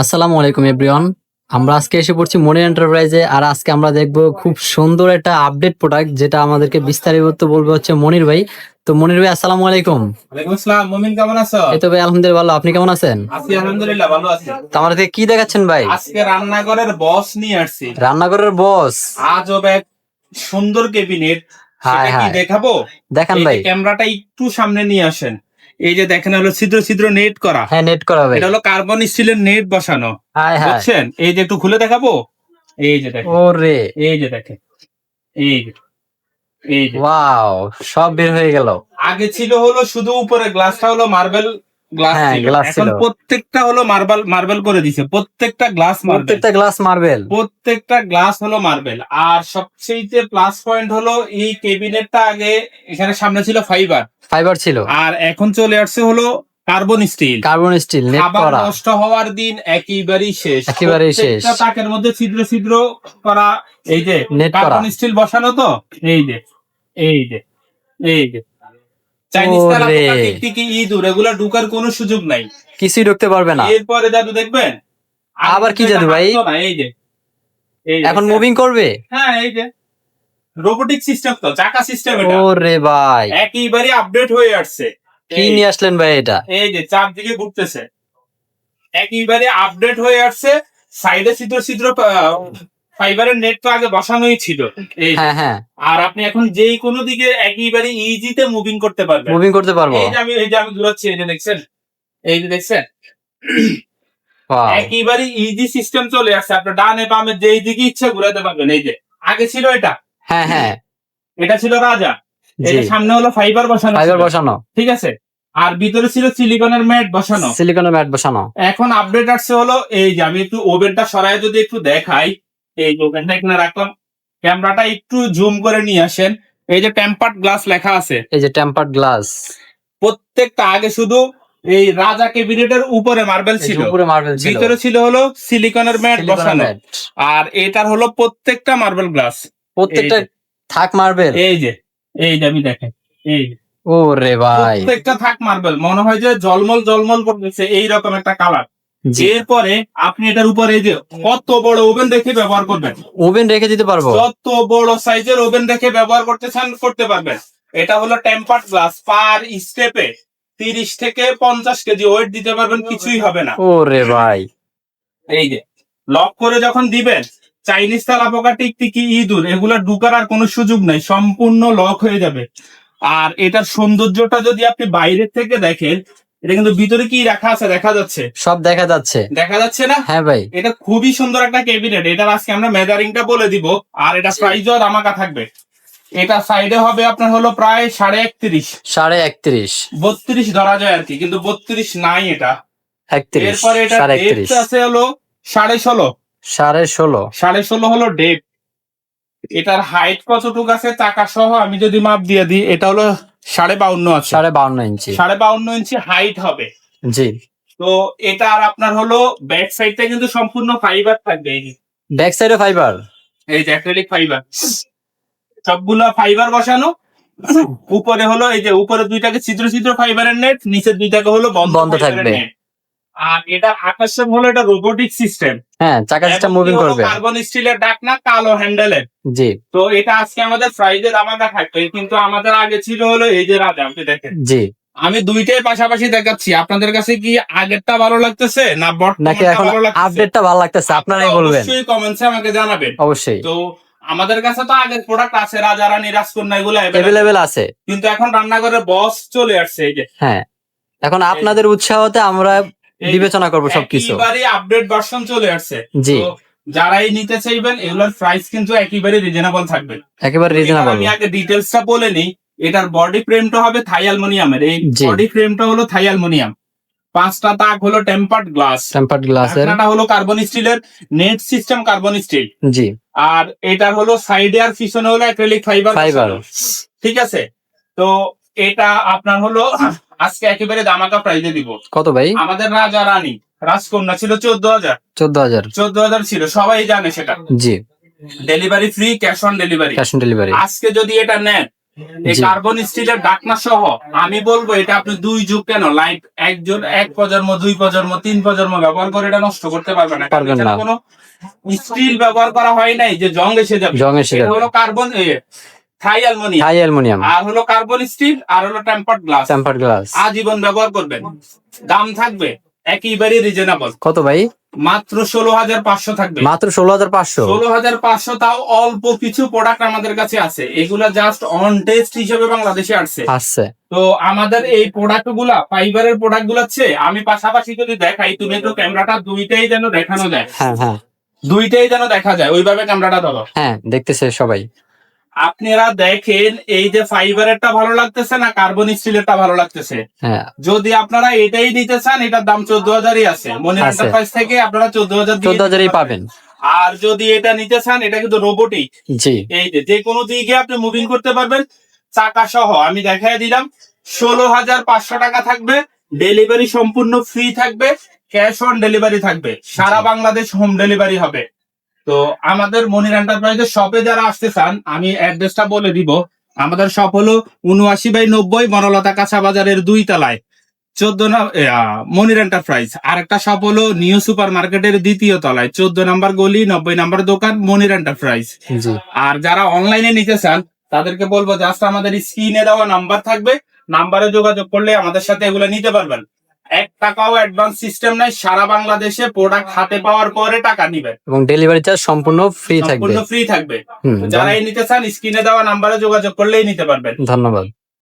আসসালামু আলাইকুম এভরিওয়ান। আমরা আজকে এসে পড়ছি মনি এন্টারপ্রাইজে আর আজকে আমরা দেখব খুব সুন্দর একটা আপডেট প্রোডাক্ট যেটা আমাদেরকে বিস্তারিত বলবে হচ্ছে মনির ভাই। তো মনির ভাই আসসালামু আলাইকুম। ওয়ালাইকুম আসসালাম মুমিন কেমন আছো? এই তো ভাই আলহামদুলিল্লাহ ভালো আপনি কেমন আছেন? আছি আলহামদুলিল্লাহ ভালো আছি। তো আমাদেরকে কি দেখাচ্ছেন ভাই? আজকে রান্নাঘরের বস নিয়ে আসছি। রান্নাঘরের বস আজ হবে এক সুন্দর ক্যাবিনেট হায় হায়। দেখাবো? দেখান ভাই। ক্যামেরাটা একটু সামনে নিয়ে আসেন। এই যে দেখেন হলো ছিদ্র ছিদ্র নেট করা। হ্যাঁ নেট করা ভাই। এটা হলো কার্বন স্টিলের নেট বসানো। হ্যাঁ হায়। বুঝছেন? এই যে একটু খুলে দেখাবো? এই যে দেখেন। ওরে। এই যে দেখেন। এই যে। এই যে। ওয়াও সব বের হয়ে গেল। আগে ছিল হলো শুধু উপরে গ্লাসটা হলো মার্বেল গ্লাস হ্যাঁ, ছিল। এখন প্রত্যেকটা হলো মার্বেল মার্বেল করে দিছে। প্রত্যেকটা গ্লাস মার্বেল প্রত্যেকটা গ্লাস মার্বেল প্রত্যেকটা গ্লাস হলো মার্বেল আর সবচেয়ে প্লাস পয়েন্ট হলো এই কেবিনেটটা আগে এখানে সামনে ছিল ফাইবার ফাইবার ছিল। আর এখন চলে আসছে হলো কার্বন স্টিল কার্বন স্টিল খাবার নষ্ট হওয়ার দিন একেবারেই শেষ। একেবারেই শেষ। তাকের মধ্যে ছিদ্র ছিদ্র করা এই যে কার্বন স্টিল বসানো তো? এই যে এই যে এই যে। চাইনিজ তারা। টিকটিকি ইঁদুর এগুলা ঢুকার কোনো সুযোগ নাই। কিছুই ঢুকতে পারবে না। এরপরে জাদু দেখবেন? আবার কি জাদু ভাই? এই যে। এখন মুভিং করবে? হ্যাঁ এই যে। রোবোটিক সিস্টেম তো চাকা সিস্টেম এটা। ওরে ভাই। একেবারে আপডেট হয়ে আসছে। কি নিয়ে আসলেন ভাই এটা? এই যে চারদিকে ঘুরতেছে। একেবারে আপডেট হয়ে আসছে। সাইডে ছিদ্র ছিদ্র ফাইবারের নেট তো আগে বসানোই ছিল। এই যে। হ্যাঁ। হ্যাঁ আর আপনি এখন যেই কোনো দিকে একেবারে ইজিতে মুভিং করতে পারবেন। মুভিং করতে পারব। এই যে আমি এই যে আমি ঘুরাচ্ছি এই যে দেখছেন? এই যে দেখছেন. একেবারে ইজি সিস্টেম চলে আসছে। আপনার ডানে বামে যেই দিকে ইচ্ছা ঘুরাতে পারবেন। এই যে আগে ছিল এটা। হ্যাঁ হ্যাঁ। এটা ছিল রাজা। এই যে সামনে হলো ফাইবার বসানো ফাইবার বসানো। ঠিক আছে? আর ভিতরে ছিল সিলিকনের ম্যাট বসানো। সিলিকনের ম্যাট বসানো। এখন আপডেট আসছে হলো এই যে আমি একটু ওভেনটা সরাই যদি একটু দেখাই। এই যে ওভেনটা এখানে রাখলাম। ক্যামেরাটা একটু জুম করে নিয়ে আসেন। এই যে টেম্পার্ড গ্লাস লেখা আছে। এই যে টেম্পার্ড গ্লাস প্রত্যেকটা আগে শুধু এই রাজা ক্যাবিনেটের উপরে মার্বেল ছিল। উপরে মার্বেল ছিল। ভিতরে ছিল হলো সিলিকনের ম্যাট বসানো। আর এটার হলো প্রত্যেকটা মার্বেল গ্লাস প্রত্যেকটা থাক মার্বেল এই যে। এই যে আমি দেখেন। এই যে। ওরে ভাই। প্রত্যেকটা থাক মার্বেল মনে হয় যে জলমল জলমল করতেছে। এইরকম একটা কালার এরপরে আপনি এটার উপরে এই যে কত বড় ওভেন দেখে ব্যবহার করবেন? ওভেন রেখে দিতে পারব। যত বড় সাইজের ওভেন দেখে ব্যবহার করতে চান করতে পারবেন। এটা হলো টেম্পার্ড গ্লাস পার স্টেপে তিরিশ থেকে পঞ্চাশ কেজি ওয়েট দিতে পারবেন কিছুই হবে না। ওরে ভাই। এই যে লক করে যখন দিবেন চাইনিজ তালা পোকা টিকটিকি ইঁদুর এগুলা ঢুকার আর কোনো সুযোগ নাই সম্পূর্ণ লক হয়ে যাবে। আর এটার সৌন্দর্যটা যদি আপনি বাইরের থেকে দেখেন এটা কিন্তু ভিতরে কি রাখা আছে? দেখা যাচ্ছে। সব দেখা যাচ্ছে। দেখা যাচ্ছে না? হ্যাঁ ভাই। এটা খুবই সুন্দর একটা ক্যাবিনেট এটার আজকে আমরা মেজারিংটা বলে দিব। আর এটা প্রাইসও দামাকা থাকবে। এটা সাইডে হবে আপনার হলো প্রায় সাড়ে একত্রিশ। সাড়ে একত্রিশ। বত্রিশ ধরা যায় আর কি কিন্তু বত্রিশ নাই এটা। এরপরে এটা ডেপথ আছে হলো সাড়ে ষোলো। সাড়ে ষোলো। সাড়ে ষোলো হলো ডেপ এটার হাইট কতটুকু আছে? চাকা সহ আমি যদি মাপ দিয়ে দিই এটা হলো সাড়ে বাউন্ন আছে। সাড়ে বাউন্ন ইঞ্চি। সাড়ে বাউন্ন ইঞ্চি হাইট হবে। জি। তো এটা আর আপনার হলো ব্যাক সাইডটা কিন্তু সম্পূর্ণ ফাইবার থাকবে এই। ব্যাক সাইডে ফাইবার এই যে অ্যাক্রিলিক ফাইবার সবগুলো ফাইবার বসানো। উপরে হলো এই যে উপরে দুইটাকে ছিদ্র ছিদ্র ফাইবারের নেট নিচের দুইটাকে হলো বন্ধ বন্ধ থাকবে। আর এটা আকর্ষণ হলো এটা রোবোটিক সিস্টেম হ্যাঁ চাকা সিস্টেম মুভিং করবে। কার্বন স্টিলের ডাকনা কালো হ্যান্ডেলের জি। তো এটা আজকে আমাদের ফ্রাইডে দামাকা থাকবে কিন্তু আমাদের আগে ছিল হলো এই যে রাজা আপনি দেখেন। জি। আমি দুইটাই পাশাপাশি দেখাচ্ছি। আপনাদের কাছে কি আগেরটা ভালো লাগতেছে না নাকি এখন আপডেটটা ভালো লাগতেছে আপনারাই বলবেন। অবশ্যই কমেন্টসে আমাকে জানাবেন। অবশ্যই। তো আমাদের কাছে তো আগের প্রোডাক্ট আছে রাজা রানী রাজকন্যা এগুলো। অ্যাভেলেবেল আছে। কিন্তু এখন রান্নাঘরের বস চলে আসছে এই যে। হ্যাঁ। এখন আপনাদের উৎসাহতে আমরা বিবেচনা করব সবকিছু। আপডেট ভার্সন চলে আসছে। জি। যারাই নিতে চাইবেন এগুলোর প্রাইস কিন্তু একেবারে রিজনেবল থাকবে। একেবারে রিজনেবল আমি আগে ডিটেলসটা বলে নিই। এটার বডি ফ্রেমটা হবে থাই অ্যালুমিনিয়ামের এই। বডি ফ্রেমটা হলো থাই অ্যালুমিনিয়াম পাঁচটা তাক হলো টেম্পার্ড গ্লাস টেম্পার্ড গ্লাসের ঢাকনাটা হলো কার্বন স্টিলের নেট সিস্টেম কার্বন স্টিল জি। আর এটার হলো সাইডে আর পিছনে হলো অ্যাক্রিলিক ফাইবার ফাইবার ঠিক আছে? তো এটা আপনার হলো আজকে একেবারে দামাকা প্রাইজে দিব। কত ভাই? আমাদের রাজা রানী রাজকন্যা ছিল চোদ্দ হাজার। চোদ্দ হাজার। চোদ্দ হাজার ছিল সবাই জানে সেটা। জি। Delivery free cash on delivery cash on delivery আজকে যদি এটা নেন এই। কার্বন স্টিলের ডাকনা সহ আমি বলব এটা আপনি দুই যুগ কেন লাইফ একজন এক প্রজন্ম দুই প্রজন্ম তিন প্রজন্ম ব্যবহার করে এটা নষ্ট করতে পারবে না। পারবেন না। কোনো স্টিল ব্যবহার করা হয় নাই যে জং এসে যাবে। জং এসে যাবে। হলো কার্বন থাই অ্যালমোনিয়াম আর হলো কার্বন স্টিল আর হলো টেম্পার্ড গ্লাস টেম্পার গ্লাস আজীবন ব্যবহার করবেন। দাম থাকবে একেবারে রিজনেবল কত ভাই? মাত্র ষোলো হাজার পাঁচশো থাকবে। মাত্র ষোলো হাজার পাঁচশো? ষোলো হাজার পাঁচশো তাও অল্প কিছু প্রোডাক্ট আমাদের কাছে আছে। এগুলা জাস্ট অন টেস্ট হিসেবে বাংলাদেশে আসছে। আসছে। তো আমাদের এই প্রোডাক্টগুলা ফাইবারের প্রোডাক্টগুলা হচ্ছে আমি পাশাপাশি যদি দেখাই তুমি তো ক্যামেরাটা দুইটাই যেন দেখানো যায়। হ্যাঁ হ্যাঁ। দুইটাই যেন দেখা যায় ওইভাবে ক্যামেরাটা ধরো। হ্যাঁ দেখতেছে সবাই। আপনারা দেখেন এই যে ফাইবারেরটা ভালো লাগতেছে না কার্বন স্টিলেরটা ভালো লাগতেছে। হ্যাঁ। যদি আপনারা এটাই নিতে চান এটার দাম চোদ্দ হাজারই আছে। মনে। এন্টারপ্রাইজ থেকে আপনারা চোদ্দ হাজার চোদ্দ হাজারই পাবেন। আর যদি এটা নিতে চান এটা কিন্তু রোবোটিক জি। এই যে যে কোনো দিকে আপনি মুভিং করতে পারবেন চাকা সহ। আমি দেখাই দিলাম ষোলো হাজার পাঁচশো টাকা থাকবে ডেলিভারি সম্পূর্ণ ফ্রি থাকবে ক্যাশ অন ডেলিভারি থাকবে। সারা বাংলাদেশ হোম ডেলিভারি হবে। তো আমাদের মনির এন্টারপ্রাইজের শপে যারা আসতে চান আমি অ্যাড্রেসটা বলে দিব। আমাদের শপ হলো উনআশি বাই নব্বই বনলতা কাঁচা বাজারের দুই তলায় চোদ্দ মনির এন্টারপ্রাইজ আর একটা শপ হলো নিউ সুপার মার্কেটের দ্বিতীয় তলায়। চোদ্দ নাম্বার গলি নব্বই নাম্বার দোকান মনির এন্টারপ্রাইজ আর যারা অনলাইনে নিতে চান তাদেরকে বলব জাস্ট আমাদের স্ক্রিনে দেওয়া নাম্বার থাকবে। নাম্বারে যোগাযোগ করলে আমাদের সাথে এগুলো নিতে পারবেন। এক টাকাও অ্যাডভান্স সিস্টেম নাই সারা বাংলাদেশে প্রোডাক্ট হাতে পাওয়ার পরে টাকা নিবেন এবং ডেলিভারি চার্জ সম্পূর্ণ ফ্রি থাকবে। সম্পূর্ণ ফ্রি থাকবে যারা এই নিতে চান স্ক্রিনে দেওয়া নাম্বারে যোগাযোগ করলেই নিতে পারবেন। ধন্যবাদ।